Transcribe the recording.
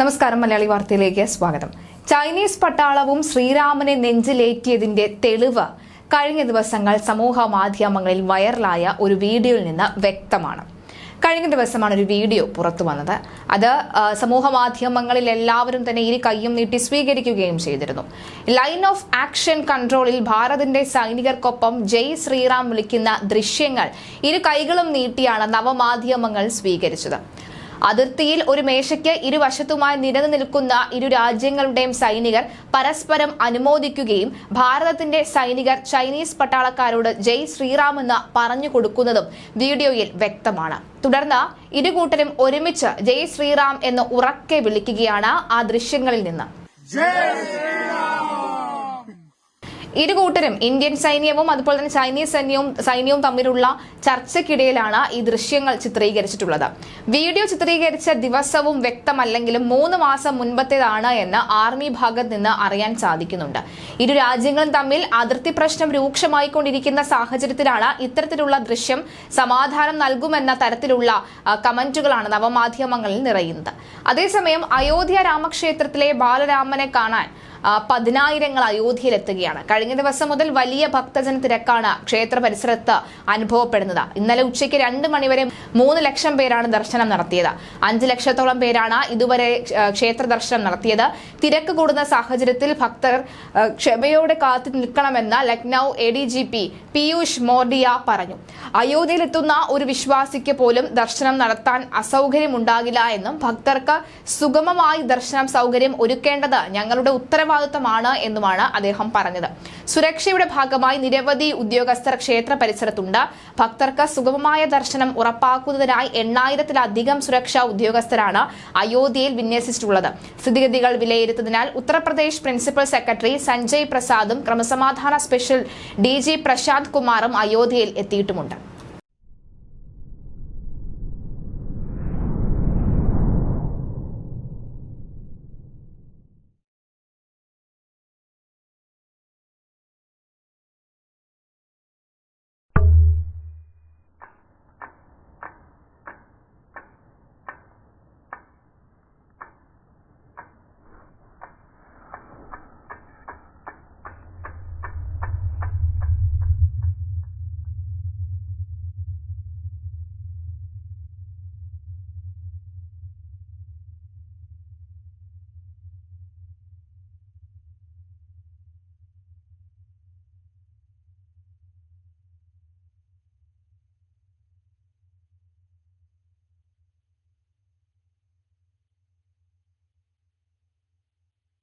നമസ്കാരം മലയാളി വാർത്തയിലേക്ക് സ്വാഗതം. ചൈനീസ് പട്ടാളവും ശ്രീരാമനെ നെഞ്ചിലേറ്റിയതിന്റെ തെളിവ് കഴിഞ്ഞ ദിവസങ്ങൾ സമൂഹ മാധ്യമങ്ങളിൽ വൈറലായ ഒരു വീഡിയോയിൽ നിന്ന് വ്യക്തമാണ്. കഴിഞ്ഞ ദിവസമാണ് ഒരു വീഡിയോ പുറത്തു വന്നത്. അത് സമൂഹ മാധ്യമങ്ങളിൽ എല്ലാവരും തന്നെ ഇരു കൈയും നീട്ടി സ്വീകരിക്കുകയും ചെയ്തിരുന്നു. ലൈൻ ഓഫ് ആക്ഷൻ കൺട്രോളിൽ ഭാരതിന്റെ സൈനികർക്കൊപ്പം ജയ് ശ്രീറാം വിളിക്കുന്ന ദൃശ്യങ്ങൾ ഇരു കൈകളും നീട്ടിയാണ് നവമാധ്യമങ്ങൾ സ്വീകരിച്ചത്. അതിർത്തിയിൽ ഒരു മേശയ്ക്ക് ഇരുവശത്തുമായി നിരന്നു നിൽക്കുന്ന ഇരു രാജ്യങ്ങളുടെയും സൈനികർ പരസ്പരം അനുമോദിക്കുകയും ഭാരതത്തിന്റെ സൈനികർ ചൈനീസ് പട്ടാളക്കാരോട് ജയ് ശ്രീറാമെന്ന് പറഞ്ഞു കൊടുക്കുന്നതും വീഡിയോയിൽ വ്യക്തമാണ്. തുടർന്ന് ഇരു കൂട്ടരും ഒരുമിച്ച് ജയ് ശ്രീറാം എന്ന് ഉറക്കെ വിളിക്കുകയാണ് ആ ദൃശ്യങ്ങളിൽ നിന്ന്. ഇരു കൂട്ടരും ഇന്ത്യൻ സൈന്യവും അതുപോലെ തന്നെ ചൈനീസ് സൈന്യവും സൈന്യവും തമ്മിലുള്ള ചർച്ചയ്ക്കിടയിലാണ് ഈ ദൃശ്യങ്ങൾ ചിത്രീകരിച്ചിട്ടുള്ളത്. വീഡിയോ ചിത്രീകരിച്ച ദിവസവും വ്യക്തമല്ലെങ്കിലും മൂന്ന് മാസം മുൻപത്തേതാണ് എന്ന് ആർമി ഭാഗത്ത് നിന്ന് അറിയാൻ സാധിക്കുന്നുണ്ട്. ഇരു രാജ്യങ്ങളും തമ്മിൽ അതിർത്തി പ്രശ്നം രൂക്ഷമായിക്കൊണ്ടിരിക്കുന്ന സാഹചര്യത്തിലാണ് ഇത്തരത്തിലുള്ള ദൃശ്യം സമാധാനം നൽകുമെന്ന തരത്തിലുള്ള കമന്റുകളാണ് നവമാധ്യമങ്ങളിൽ നിറയുന്നത്. അതേസമയം അയോധ്യ രാമക്ഷേത്രത്തിലെ ബാലരാമനെ കാണാൻ പതിനായിരങ്ങൾ അയോധ്യയിലെത്തുകയാണ്. കഴിഞ്ഞ ദിവസം മുതൽ വലിയ ഭക്തജന തിരക്കാണ് ക്ഷേത്ര പരിസരത്ത് അനുഭവപ്പെടുന്നത്. ഇന്നലെ ഉച്ചയ്ക്ക് രണ്ട് മണിവരെ മൂന്ന് ലക്ഷം പേരാണ് ദർശനം നടത്തിയത്. അഞ്ച് ലക്ഷത്തോളം പേരാണ് ഇതുവരെ ക്ഷേത്ര ദർശനം നടത്തിയത്. തിരക്ക് കൂടുന്ന സാഹചര്യത്തിൽ ഭക്തർ ക്ഷമയോടെ കാത്തു നിൽക്കണമെന്ന് Lucknow A D G P Piyush Mordia പറഞ്ഞു. അയോധ്യയിലെത്തുന്ന ഒരു വിശ്വാസിക്ക് പോലും ദർശനം നടത്താൻ അസൗകര്യമുണ്ടാകില്ല എന്നും ഭക്തർക്ക് സുഗമമായി ദർശനം സൗകര്യം ഒരുക്കേണ്ടത് ഞങ്ങളുടെ ഉത്തരവാദിത്തമാണ് എന്നുമാണ് അദ്ദേഹം പറഞ്ഞത്. സുരക്ഷയുടെ ഭാഗമായി നിരവധി ഉദ്യോഗസ്ഥർ ക്ഷേത്ര പരിസരത്തുണ്ട്. ഭക്തർക്ക് സുഗമമായ ദർശനം ഉറപ്പാക്കുന്നതിനായി എണ്ണായിരത്തിലധികം സുരക്ഷാ ഉദ്യോഗസ്ഥരാണ് അയോധ്യയിൽ വിന്യസിച്ചിട്ടുള്ളത്. സ്ഥിതിഗതികൾ വിലയിരുത്തുന്നതിനാൽ ഉത്തർപ്രദേശ് പ്രിൻസിപ്പൽ സെക്രട്ടറി സഞ്ജയ് പ്രസാദും ക്രമസമാധാന സ്പെഷ്യൽ ഡി ജി പ്രശാന്ത് കുമാറും അയോധ്യയിൽ എത്തിയിട്ടുമുണ്ട്.